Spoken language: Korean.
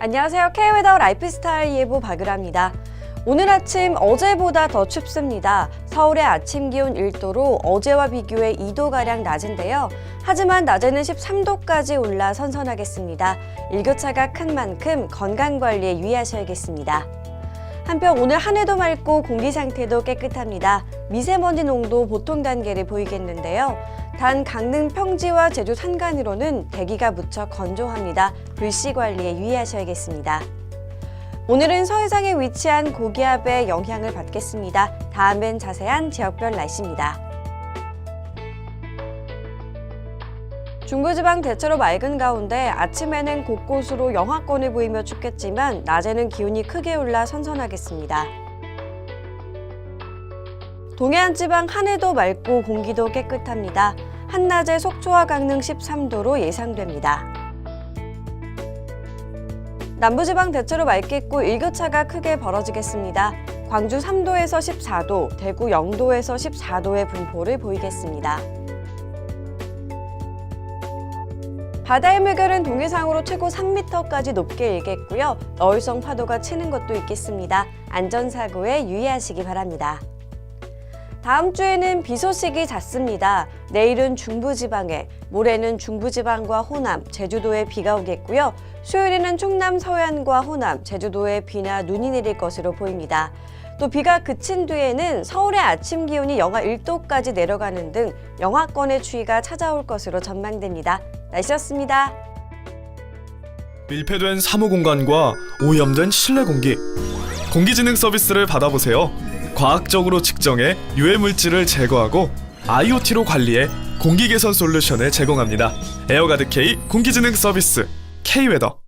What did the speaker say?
안녕하세요. K웨더 라이프스타일 예보 박유라입니다. 오늘 아침 어제보다 더 춥습니다. 서울의 아침 기온 1도로 어제와 비교해 2도가량 낮은데요. 하지만 낮에는 13도까지 올라 선선하겠습니다. 일교차가 큰 만큼 건강관리에 유의하셔야겠습니다. 한편 오늘 하늘도 맑고 공기 상태도 깨끗합니다. 미세먼지 농도 보통 단계를 보이겠는데요. 단 강릉 평지와 제주 산간으로는 대기가 무척 건조합니다. 불씨 관리에 유의하셔야겠습니다. 오늘은 서해상에 위치한 고기압의 영향을 받겠습니다. 다음엔 자세한 지역별 날씨입니다. 중부지방 대체로 맑은 가운데 아침에는 곳곳으로 영하권을 보이며 춥겠지만 낮에는 기온이 크게 올라 선선하겠습니다. 동해안 지방 하늘도 맑고 공기도 깨끗합니다. 한낮에 속초와 강릉 13도로 예상됩니다. 남부지방 대체로 맑겠고 일교차가 크게 벌어지겠습니다. 광주 3도에서 14도, 대구 0도에서 14도의 분포를 보이겠습니다. 바다의 물결은 동해상으로 최고 3m까지 높게 일겠고요. 어울성 파도가 치는 곳도 있겠습니다. 안전사고에 유의하시기 바랍니다. 다음 주에는 비 소식이 잦습니다. 내일은 중부지방에, 모레는 중부지방과 호남, 제주도에 비가 오겠고요. 수요일에는 충남 서해안과 호남, 제주도에 비나 눈이 내릴 것으로 보입니다. 또 비가 그친 뒤에는 서울의 아침 기온이 영하 1도까지 내려가는 등 영하권의 추위가 찾아올 것으로 전망됩니다. 날씨였습니다. 밀폐된 사무 공간과 오염된 실내 공기, 공기진흥 서비스를 받아보세요. 과학적으로 측정해 유해 물질을 제거하고 IoT로 관리해 공기 개선 솔루션을 제공합니다. 에어가드 K 공기진흥 서비스 K웨더